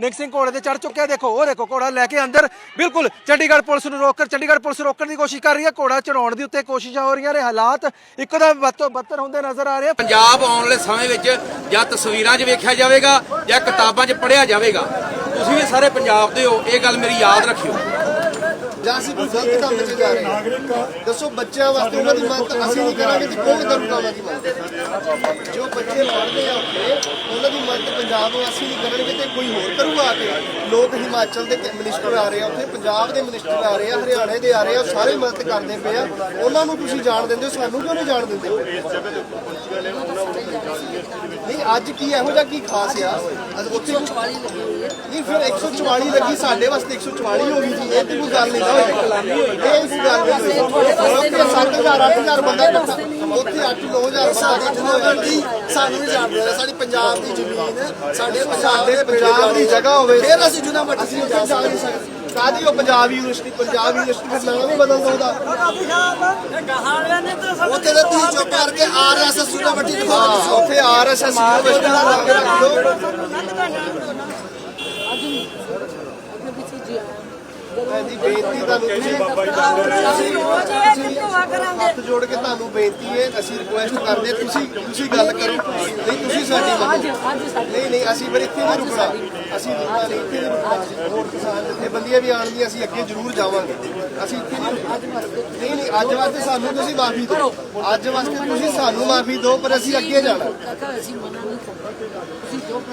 ਨਿਕ ਸਿੰਘ ਘੋੜੇ ਤੇ ਚੜ ਚੁੱਕਿਆ ਦੇਖੋ, ਉਹ ਦੇਖੋ, ਘੋੜਾ ਲੈ ਕੇ ਅੰਦਰ। ਬਿਲਕੁਲ, ਚੰਡੀਗੜ੍ਹ ਪੁਲਿਸ ਨੂੰ ਰੋਕ ਕਰ ਚੰਡੀਗੜ੍ਹ ਪੁਲਿਸ ਰੋਕਣ ਦੀ ਕੋਸ਼ਿਸ਼ ਕਰ ਰਹੀ ਹੈ। ਘੋੜਾ ਚੜਾਉਣ ਦੀ ਉੱਤੇ ਕੋਸ਼ਿਸ਼ਾਂ ਹੋ ਰਹੀਆਂ ਨੇ। ਹਾਲਾਤ ਇੱਕਦਮ ਵੱਧ ਤੋਂ ਬੱਤਰ ਹੁੰਦੇ ਨਜ਼ਰ ਆ ਰਹੇ ਪੰਜਾਬ ਆਉਣ ਵਾਲੇ ਸਮੇਂ ਵਿੱਚ ਜਾਂ ਤਸਵੀਰਾਂ 'ਚ ਵੇਖਿਆ ਜਾਵੇਗਾ ਜਾਂ ਕਿਤਾਬਾਂ 'ਚ ਪੜ੍ਹਿਆ ਜਾਵੇਗਾ, ਤੁਸੀਂ ਵੀ ਸਾਰੇ ਪੰਜਾਬ ਦੇ ਹੋ, ਇਹ ਗੱਲ ਮੇਰੀ ਯਾਦ ਰੱਖਿਓ। ਜਾਂ ਅਸੀਂ ਕੋਈ ਗਲਤ ਕੰਮ 'ਚ ਜਾ ਰਹੇ ਹਾਂ। ਦੱਸੋ ਬੱਚਿਆਂ ਵਾਸਤੇ ਉਹਨਾਂ ਦੀ ਮਦਦ ਅਸੀਂ ਨਹੀਂ ਕਰਾਂਗੇ ਤੇ ਕੌਣ ਕਰੂਗਾ ਉਹਨਾਂ ਦੀ ਮਦਦ ਜੋ ਬੱਚੇ ਪੜ੍ਹਦੇ ਆ ਉੱਥੇ, ਉਹਨਾਂ ਦੀ ਮਦਦ ਪੰਜਾਬ ਵਾਸੀ ਨਹੀਂ ਕਰਨਗੇ ਤੇ ਕੋਈ ਹੋਰ ਕਰੂਗਾ ਆ ਕੇ। ਲੋਕ ਹਿਮਾਚਲ ਦੇ ਮਿਨਿਸਟਰ ਆ ਰਹੇ ਆ, ਉੱਥੇ ਪੰਜਾਬ ਦੇ ਮਿਨਿਸਟਰ ਆ ਰਹੇ ਆ, ਹਰਿਆਣੇ ਦੇ ਆ ਰਹੇ ਆ ਸਾਰੇ ਮਦਦ ਕਰਦੇ ਪਏ ਆ। ਉਹਨਾਂ ਨੂੰ ਤੁਸੀਂ ਜਾਣ ਦਿੰਦੇ ਹੋ, ਸਾਨੂੰ ਕਿਉਂ ਨਹੀਂ ਜਾਣ ਦਿੰਦੇ? ਨਹੀਂ ਅੱਜ ਕੀ ਇਹੋ ਜਿਹਾ ਕੀ ਖਾਸ ਆ? ਅੱਜ ਉੱਥੇ ਨਹੀਂ ਫਿਰ 144 ਲੱਗੀ ਸਾਡੇ ਵਾਸਤੇ 144 ਹੋ ਗਈ ਜੀ। ਇਹ ਤੇ ਕੋਈ ਗੱਲ ਨਹੀਂ ਨਾ ਹੋਈ। ਇਹ ਕੋਈ ਗੱਲ ਹੋਈ। ਉੱਥੇ 7000 8000 ਬੰਦਾ ਇਕੱਠਾ ਉੱਥੇ 8 9000 ਬੰਦਾ ਇਕੱਠਾ ਹੋਇਆ ਸਾਨੂੰ ਨਹੀਂ ਜਾਣਦੇ ਸਾਡੀ ਪੰਜਾਬ ਦੀ ਜ਼ਮੀਨ ਸਾਡੇ ਸਾਡੇ ਪੰਜਾਬ ਦੀ ਜਗ੍ਹਾ ਹੋਵੇ। ਫਿਰ ਅਸੀਂ ਜੁਨਾ ਉੱਥੇ ਜਾ ਸਕਦੇ। ਕਾਦੀ ਉਹ ਪੰਜਾਬ ਯੂਨੀਵਰਸਿਟੀ ਪੰਜਾਬ ਯੂਨੀਵਰਸਿਟੀ ਦਾ ਨਾਮ ਵੀ ਬਦਲ ਦੋ ਉਹਦਾ ਉੱਥੇ ਤਾਂ ਤੁਸੀਂ ਚੁੱਪ ਕਰਕੇ ਆਰਐਸਐਸ ਮੱਟੀ ਦਿਖਾ ਹਾਂ ਉੱਥੇ ਆਰਐਸਐਸ ਯੂਨੀਵਰਸਿਟੀ ਦਾ ਨਾਮ ਰੱਖ ਦਿਓ। ਦੀ ਬੇਨਤੀ ਤੁਹਾਨੂੰ ਤੁਸੀਂ ਹੱਥ ਜੋੜ ਕੇ ਤੁਹਾਨੂੰ ਬੇਨਤੀ ਹੈ ਅਸੀਂ ਰਿਕੁਐਸਟ ਕਰਦੇ ਤੁਸੀਂ ਤੁਸੀਂ ਗੱਲ ਕਰੋ। ਨਹੀਂ ਤੁਸੀਂ ਸਾਡੀ ਮੰਨੋ ਨਹੀਂ ਨਹੀਂ ਅਸੀਂ ਫਿਰ ਇੱਥੇ ਨਹੀਂ ਰੁਕਣਾ। ਅਸੀਂ ਰੁਕਣਾ ਨਹੀਂ ਇੱਥੇ ਅਸੀਂ ਹੋਰ ਕਿਸਾਨ ਜਥੇਬੰਦੀਆਂ ਵੀ ਆਉਣਗੀਆਂ ਅਸੀਂ ਅੱਗੇ ਜ਼ਰੂਰ ਜਾਵਾਂਗੇ। ਅਸੀਂ ਇੱਥੇ ਨਹੀਂ ਨਹੀਂ ਨਹੀਂ ਅੱਜ ਵਾਸਤੇ ਸਾਨੂੰ ਤੁਸੀਂ ਮਾਫੀ ਦਿਓ। ਅੱਜ ਵਾਸਤੇ ਤੁਸੀਂ ਸਾਨੂੰ ਮਾਫੀ ਦਿਓ ਪਰ ਅਸੀਂ ਅੱਗੇ ਜਾਣਾ।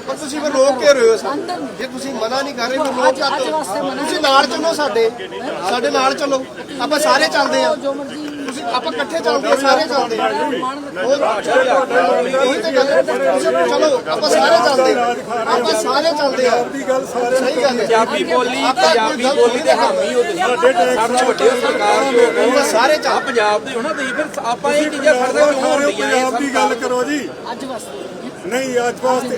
ਪਰ ਤੁਸੀਂ ਫਿਰ ਰੋਕ ਕੇ ਰਹੇ ਹੋ ਸਾਨੂੰ। ਜੇ ਤੁਸੀਂ ਮਨਾ ਨਹੀਂ ਕਰ ਰਹੇ ਫਿਰ ਰੋਕ ਕਰ ਤੁਸੀਂ ਨਾਲ ਚੱਲੋ ਸਾਡੇ। ਸਾਡੇ ਨਾਲ ਚੱਲੋ। ਆਪਾਂ ਸਾਰੇ ਚੱਲਦੇ ਆ ਤੁਸੀਂ ਆਪਾਂ ਇਕੱਠੇ ਚੱਲਦੇ ਆ ਸਾਰੇ ਚੱਲਦੇ ਆ ਉਹੀ ਤਾਂ ਗੱਲ ਹੈ। ਤੁਸੀਂ ਚਲੋ ਆਪਾਂ ਸਾਰੇ ਚੱਲਦੇ ਆ ਆਪਾਂ ਸਾਰੇ ਚੱਲਦੇ ਆ ਸਹੀ ਗੱਲ ਹੈ। ਪੰਜਾਬੀ ਬੋਲੀ ਪੰਜਾਬੀ ਬੋਲੀ ਦੇ ਹਾਮੀ ਹੋ ਤੁਸੀਂ। ਸਭ ਤੋਂ ਵੱਡੇ ਸਰਕਾਰ ਆਪਾਂ ਸਾਰੇ ਆ ਪੰਜਾਬ ਦੇ ਹੋ ਨਾ ਤੁਸੀਂ ਫਿਰ ਆਪਾਂ ਇਹ ਚੀਜ਼ਾਂ ਫੜਦੇ ਕਿਉਂ ਹੁੰਦੀਆਂ ਪੰਜਾਬ ਦੀ ਗੱਲ ਕਰੋ ਜੀ। ਨਹੀਂ ਅੱਜ ਵਾਸਤੇ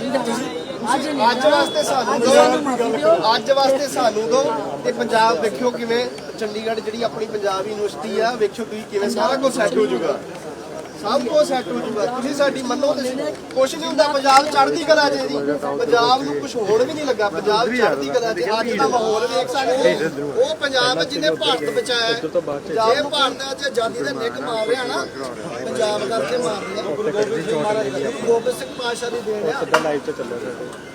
ਅੱਜ ਵਾਸਤੇ ਸਾਨੂੰ ਦਿਓ। ਅੱਜ ਵਾਸਤੇ ਸਾਨੂੰ ਦਿਓ ਤੇ ਪੰਜਾਬ ਵੇਖਿਓ ਕਿਵੇਂ ਚੰਡੀਗੜ੍ਹ ਜਿਹੜੀ ਆਪਣੀ ਪੰਜਾਬ ਯੂਨੀਵਰਸਿਟੀ ਆ, ਵੇਖਿਓ ਤੁਸੀਂ ਕਿਵੇਂ ਸਾਰਾ ਕੁਝ ਸੈੱਟ ਹੋ ਜਾਊਗਾ। ਸਭ ਕੁਝ ਸੈੱਟ ਹੋ ਜਾਊਗਾ। ਤੁਸੀਂ ਸਾਡੀ ਮੰਨੋ ਤੇ ਕੁਛ ਨਹੀਂ ਹੁੰਦਾ, ਪੰਜਾਬ ਚੜ੍ਹਦੀ ਕਲਾ ਜੇ ਜੀ। ਪੰਜਾਬ ਨੂੰ ਕੁਝ ਹੋਣ ਵੀ ਨਹੀਂ ਲੱਗਾ। ਪੰਜਾਬ ਚੜ੍ਹਦੀ ਕਲਾ ਜੇ ਅੱਜ ਦਾ ਮਾਹੌਲ ਵੇਖ ਸਕਦੇ ਹੋ। ਉਹ ਪੰਜਾਬ ਜਿਹਨੇ ਭਾਰਤ ਬਚਾਇਆ ਹੈ। ਜੇ ਭਾਰਤ ਅੱਜ ਆਜ਼ਾਦੀ ਦਾ ਨਿੱਕ ਮਾਰ ਰਿਹਾ ਨਾ, ਪੰਜਾਬ ਕਰਕੇ ਮਾਰ ਰਿਹਾ ਗੁਰੂ ਗੋਬਿੰਦ ਸਿੰਘ ਮਹਾਰਾਜ ਗੁਰੂ ਗੋਬਿੰਦ ਸਿੰਘ ਪਾਤਸ਼ਾਹ ਦੀ ਦੇਣ ਆ।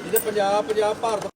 ਜਿਹਦੇ ਪੰਜਾਬ ਪੰਜਾਬ, ਭਾਰਤ